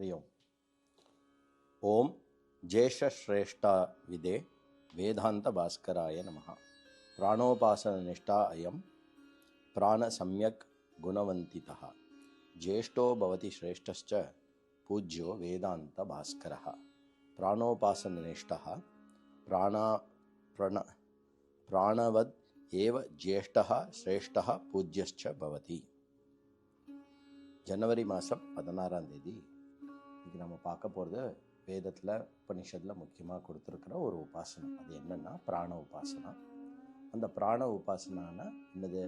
हरि ओम् ఓం జ్యేష్ఠశ్రేష్ట విదే వేదాంత భాస్కరాయ నమ. ప్రాణోపాసన నిష్టా అయం ప్రాణ సమ్యక్ గుణవంతి జ్యేష్ఠో భవతి శ్రేష్టశ్చ పూజ్యో వేదాంత భాస్కర ప్రాణోపాసన నిష్ట ప్రాణ ప్రణ ప్రాణవద్ జ్యేష్ట శ్రేష్ట శ్రేష్ఠ పూజ్యశ్చ భవతి. జనవరి మాసం పదనారాం తేదీ. இன்றைக்கி நம்ம பார்க்க போகிறது வேதத்தில் உபனிஷத்தில் முக்கியமாக கொடுத்துருக்கிற ஒரு உபாசனம். அது என்னென்னா பிராண உபாசனா அந்த பிராண உபாசனான என்னது?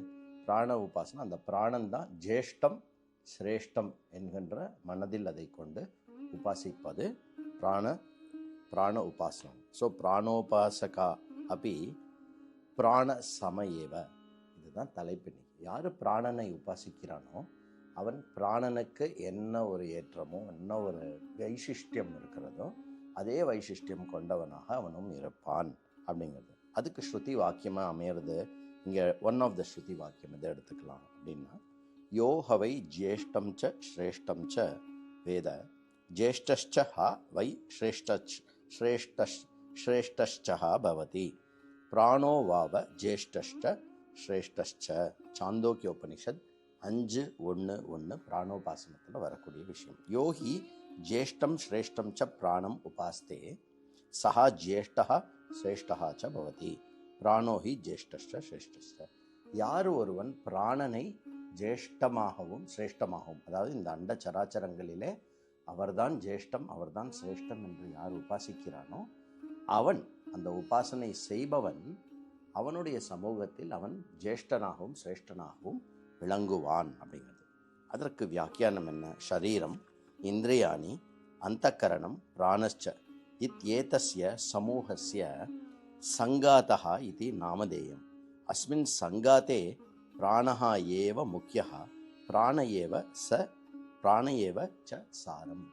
பிராண உபாசனா அந்த பிராணம் தான் ஜேஷ்டம் சிரேஷ்டம் என்கின்ற மனதில் அதை கொண்டு உபாசிப்பது பிராண பிராண உபாசனம். ஸோ பிராணோபாசகா அப்படி பிராண சமயேவ. இதுதான் தலைப்பு யார் பிராணனை உபாசிக்கிறானோ அவன் பிராணனுக்கு என்ன ஒரு ஏற்றமோ என்ன ஒரு வைசிஷ்டியம் இருக்கிறதோ அதே வைசிஷ்டியம் கொண்டவனாக அவனும் இருப்பான் அப்படிங்கிறது. அதுக்கு ஸ்ருதி வாக்கியமாக அமையிறது இங்கே ஒன் ஆஃப் த ஸ்ருதி வாக்கியம் இதை எடுத்துக்கலாம் அப்படின்னா யோகவை ஜேஷ்டம் ச ஸ்ரேஷ்டம் ச வேத ஜேஷ்டஷ்ச ஹ வை ஸ்ரேஷ்ட ஸ்ரேஷ்ட ஸ்ரேஷ்டஷ்சா பவதி பிராணோ வாவ ஜேஷ்டஷ்ட ஸ்ரேஷ்டஷ்ச சாந்தோக்கிய உபனிஷத் அஞ்சு ஒன்று ஒன்று பிராணோபாசனத்தில் வரக்கூடிய விஷயம். யோகி ஜேஷ்டம் ஸ்ரேஷ்டம் ச பிராணம் உபாஸ்தே சஹா ஜேஷ்டா சிரேஷ்டா ச பவதி பிராணோஹி ஜேஷ்டஸ்ட சிரேஷ்டஸ்ட யார் ஒருவன் பிராணனை ஜேஷ்டமாகவும் சிரேஷ்டமாகவும் அதாவது இந்த அண்ட சராச்சரங்களிலே அவர்தான் ஜேஷ்டம் அவர்தான் சிரேஷ்டம் என்று யார் உபாசிக்கிறானோ அவன் அந்த உபாசனை செய்பவன் அவனுடைய சமூகத்தில் அவன் ஜேஷ்டனாகவும் சிரேஷ்டனாகவும் விளங்குவான் அப்படிங்கிறது. அதற்கு வியாக்கியானம் என்ன? ஷரீரம் இந்திரியாணி அந்தக்கரணம் பிராணச்ச இத்யேதஸ்ய சமூகஸ்ய சங்காதः இது நாமதேயம். அஸ்மின் சங்காத்தே பிராணः ஏவ முக்கியா பிராண ஏவ ச பிராண ஏவ ச சாரம்.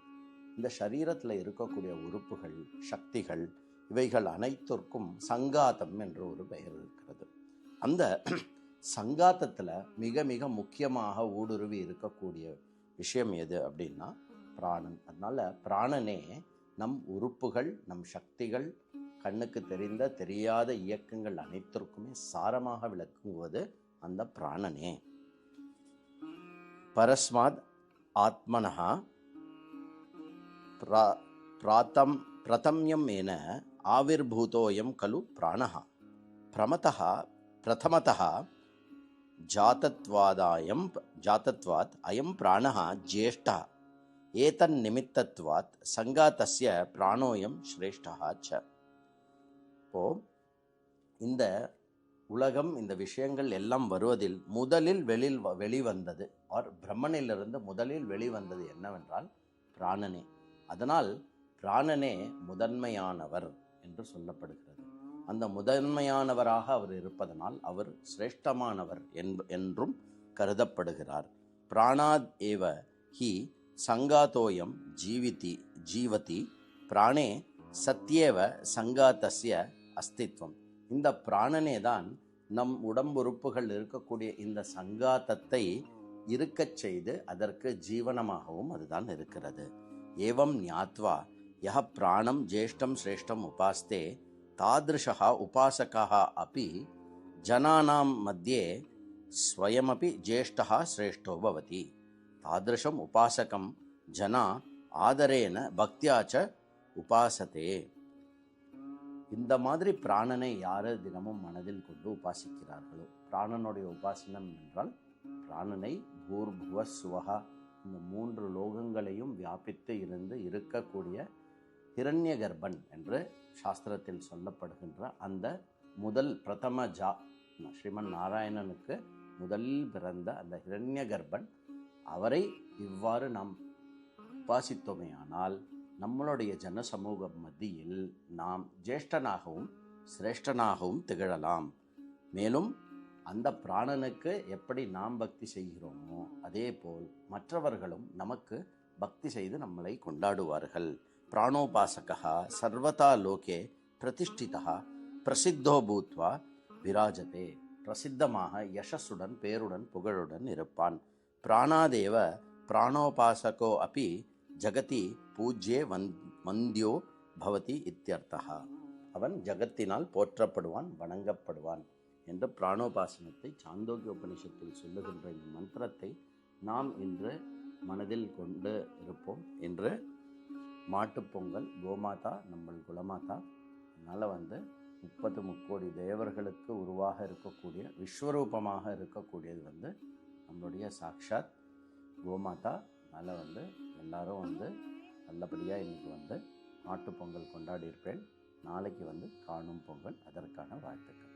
இந்த சரீரத்தில் இருக்கக்கூடிய உறுப்புகள் சக்திகள் இவைகள் அனைத்திற்கும் சங்காதம் என்று ஒரு பெயர் இருக்கிறது. அந்த சங்காத்தத்தில் மிக மிக முக்கியமாக ஊடுருவி இருக்கக்கூடிய விஷயம் எது அப்படின்னா பிராணன். அதனால பிராணனே நம் உறுப்புகள் நம் சக்திகள் கண்ணுக்கு தெரிந்த தெரியாத இயக்கங்கள் அனைத்திற்குமே சாரமாக விளக்குவது அந்த பிராணனே. பரஸ்மாத் ஆத்மனஹா பிரா பிராத்தம் பிரதம்யம் என ஆவிர்பூதோயம் கலு பிராணः பிரமதः பிரதமதா ஜாதத்வாதாயம் ஜாதத்வாத் அயம் பிராணா ஜேஷ்டா. ஏதன்னிமித்தத்வாத் சங்காத்தஸ்ய பிராணோயம் ஸ்ரேஷ்டா ச. இப்போ இந்த உலகம் இந்த விஷயங்கள் எல்லாம் வருவதில் முதலில் வெளியில் வெளிவந்தது ஆர் பிரம்மனிலிருந்து முதலில் வெளிவந்தது என்னவென்றால் பிராணனே. அதனால் பிராணனே முதன்மையானவர் என்று சொல்லப்படுகிறது. அந்த முதன்மையானவராக அவர் இருப்பதனால் அவர் சிரேஷ்டமானவர் என்றும் கருதப்படுகிறார். பிராணாத் ஏவ ஹி சங்காத்தோயம் ஜீவிதி ஜீவதி பிராணே சத்தியேவ சங்காதசிய அஸ்தித்வம். இந்த பிராணனே தான் நம் உடம்புறுப்புகள் இருக்கக்கூடிய இந்த சங்காத்தத்தை இருக்கச் செய்து அதற்கு ஜீவனமாகவும் அதுதான் இருக்கிறது. ஏவம் ஞாத்வா யஹ பிராணம் ஜேஷ்டம் சிரேஷ்டம் உபாஸ்தே तादृशः उपासकः अपि जनानां मध्ये स्वयमपि ज्येष्ठः श्रेष्ठो भवति तादृशम् उपासकं जना ஆதரேன பக்தியா ச உபாசத்தே இந்த மாதிரி பிராணனை யார் தினமும் மனதில் கொண்டு உபாசிக்கிறார்களோ பிராணனுடைய உபாசனம் என்றால் பிராணனை பூர்புவ சுவகா இந்த மூன்று லோகங்களையும் வியாபித்து இருந்து இருக்கக்கூடிய ஹிரண்ய கர்ப்பன் என்று சாஸ்திரத்தில் சொல்லப்படுகின்ற அந்த முதல் பிரதம ஜா ஸ்ரீமன் நாராயணனுக்கு முதல் பிறந்த அந்த ஹிரண்ய கர்ப்பன் அவரை இவ்வாறு நாம் உபாசித்தோமேயானால் நம்மளுடைய ஜன சமூக மத்தியில் நாம் ஜேஷ்டனாகவும் சிரேஷ்டனாகவும் திகழலாம். மேலும் அந்த பிராணனுக்கு எப்படி நாம் பக்தி செய்கிறோமோ அதே போல் மற்றவர்களும் நமக்கு பக்தி செய்து நம்மளை கொண்டாடுவார்கள். प्राणोपासकः सर्वथा लोके प्रतिष्ठितः பிரசித்தோ பூத்வா விராஜதே பிரசித்தமாக யசஸுடன் பேருடன் புகழுடன் இருப்பான் பிராணாதேவ பிராணோபாசகோ அப்பி ஜகதி பூஜ்யே வந் வந்தியோ பவதி இத்தியர்த்தா அவன் ஜகத்தினால் போற்றப்படுவான் வணங்கப்படுவான் என்ற பிராணோபாசனத்தை சாந்தோக்கிய உபனிஷத்தில் சொல்லுகின்ற இந்த மந்திரத்தை நாம் இன்று மனதில் கொண்டு இருப்போம் என்று மாட்டுப்பொங்கல் கோமாதா நம்மள் குலமாதா. அதனால் வந்து முப்பத்து முக்கோடி தேவர்களுக்கு உருவாக இருக்கக்கூடிய விஸ்வரூபமாக இருக்கக்கூடியது வந்து நம்மளுடைய சாக்ஷாத் கோமாதா. அதனால் வந்து எல்லாரும் வந்து நல்லபடியாக இன்றைக்கி வந்து மாட்டுப்பொங்கல் கொண்டாடி இருப்பேன். நாளைக்கு வந்து காணும் பொங்கல். அதற்கான வாழ்த்துக்கள்.